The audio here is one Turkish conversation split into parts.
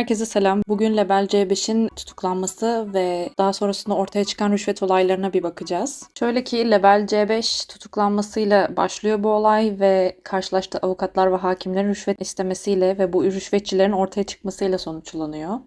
Herkese selam. Bugün Lebel C5'in tutuklanması ve daha sonrasında ortaya çıkan rüşvet olaylarına bir bakacağız. Şöyle ki Lebel C5 tutuklanmasıyla başlıyor bu olay ve karşılaştığı avukatlar ve hakimlerin rüşvet istemesiyle ve bu rüşvetçilerin ortaya çıkmasıyla sonuçlanıyor.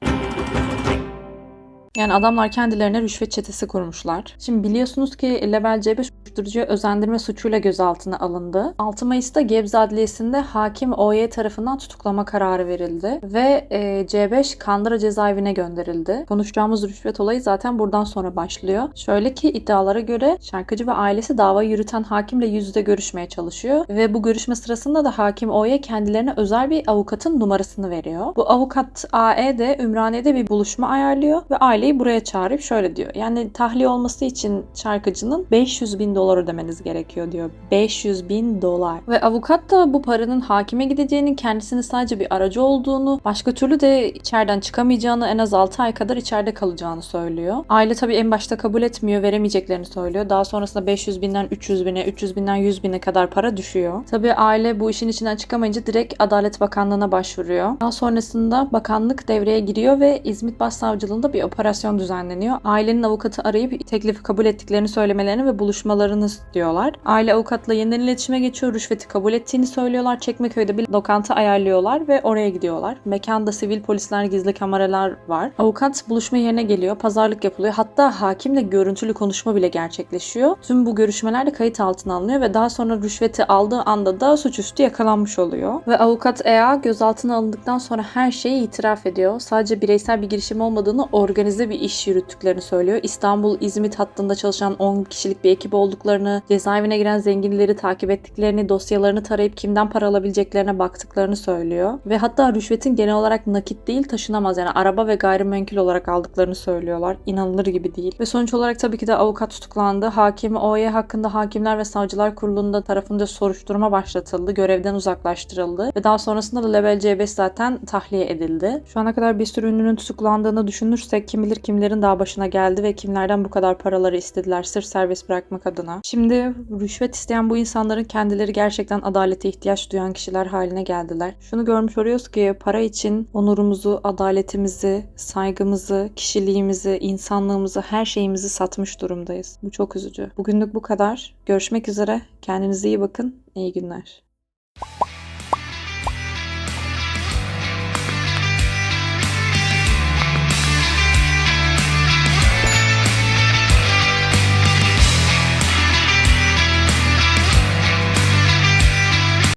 Yani adamlar kendilerine rüşvet çetesi kurmuşlar. Şimdi biliyorsunuz ki Level C5 uyuşturucuya özendirme suçuyla gözaltına alındı. 6 Mayıs'ta Gebze Adliyesi'nde hakim OY tarafından tutuklama kararı verildi ve e, C5 Kandıra cezaevine gönderildi. Konuşacağımız rüşvet olayı zaten buradan sonra başlıyor. Şöyle ki iddialara göre şarkıcı ve ailesi davayı yürüten hakimle yüz yüze görüşmeye çalışıyor ve bu görüşme sırasında da hakim O'ya kendilerine özel bir avukatın numarasını veriyor. Bu avukat AE de Ümraniye'de bir buluşma ayarlıyor ve aileyi buraya çağırıp şöyle diyor. Yani tahliye olması için şarkıcının 500 bin dolar ödemeniz gerekiyor diyor. 500 bin dolar. Ve avukat da bu paranın hakime gideceğini, kendisinin sadece bir aracı olduğunu, başka türlü de içeriden çıkamayacağını, en az 6 ay kadar içeride kalacağını söylüyor. Aile tabii en başta kabul etmiyor, veremeyeceklerini söylüyor. Daha sonrasında 500 binden 300 bine, 300 binden 100 bine kadar para düşüyor. Tabii aile bu işin içinden çıkamayınca direkt Adalet Bakanlığı'na başvuruyor. Daha sonrasında bakanlık devreye giriyor ve İzmit Başsavcılığında bir operasyon düzenleniyor. Ailenin avukatı arayıp teklifi kabul ettiklerini söylemelerini ve buluşmalarını istiyorlar. Aile avukatla yeniden iletişime geçiyor. Rüşveti kabul ettiğini söylüyorlar. Çekmeköy'de bir lokanta ayarlıyorlar ve oraya gidiyorlar. Mekanda sivil polisler, gizli kameralar var. Avukat buluşma yerine geliyor. Pazarlık yapılıyor. Hatta hakimle görüntülü konuşma bile gerçekleşiyor. Tüm bu görüşmeler de kayıt altına alınıyor ve daha sonra rüşveti aldığı anda da suçüstü yakalanmış oluyor. Ve avukat EA gözaltına alındıktan sonra her şeyi itiraf ediyor. Sadece bireysel bir girişim olmadığını organize bir iş yürüttüklerini söylüyor. İstanbul İzmit hattında çalışan 10 kişilik bir ekip olduklarını, cezaevine giren zenginleri takip ettiklerini, dosyalarını tarayıp kimden para alabileceklerine baktıklarını söylüyor. Ve hatta rüşvetin genel olarak nakit değil taşınamaz yani araba ve gayrimenkul olarak aldıklarını söylüyorlar. İnanılır gibi değil. Ve sonuç olarak tabii ki de avukat tutuklandı. Hakim OY hakkında Hakimler ve Savcılar Kurulu'nda tarafınca soruşturma başlatıldı. Görevden uzaklaştırıldı. Ve daha sonrasında da Level C5 zaten tahliye edildi. Şu ana kadar bir sürü ünlünün tutuklandığını düşünürsek kim bilir kimlerin daha başına geldi ve kimlerden bu kadar paraları istediler sırf serbest bırakmak adına. Şimdi rüşvet isteyen bu insanların kendileri gerçekten adalete ihtiyaç duyan kişiler haline geldiler. Şunu görmüş oluyoruz ki para için onurumuzu, adaletimizi, saygımızı, kişiliğimizi, insanlığımızı, her şeyimizi satmış durumdayız. Bu çok üzücü. Bugünlük bu kadar. Görüşmek üzere. Kendinize iyi bakın. İyi günler.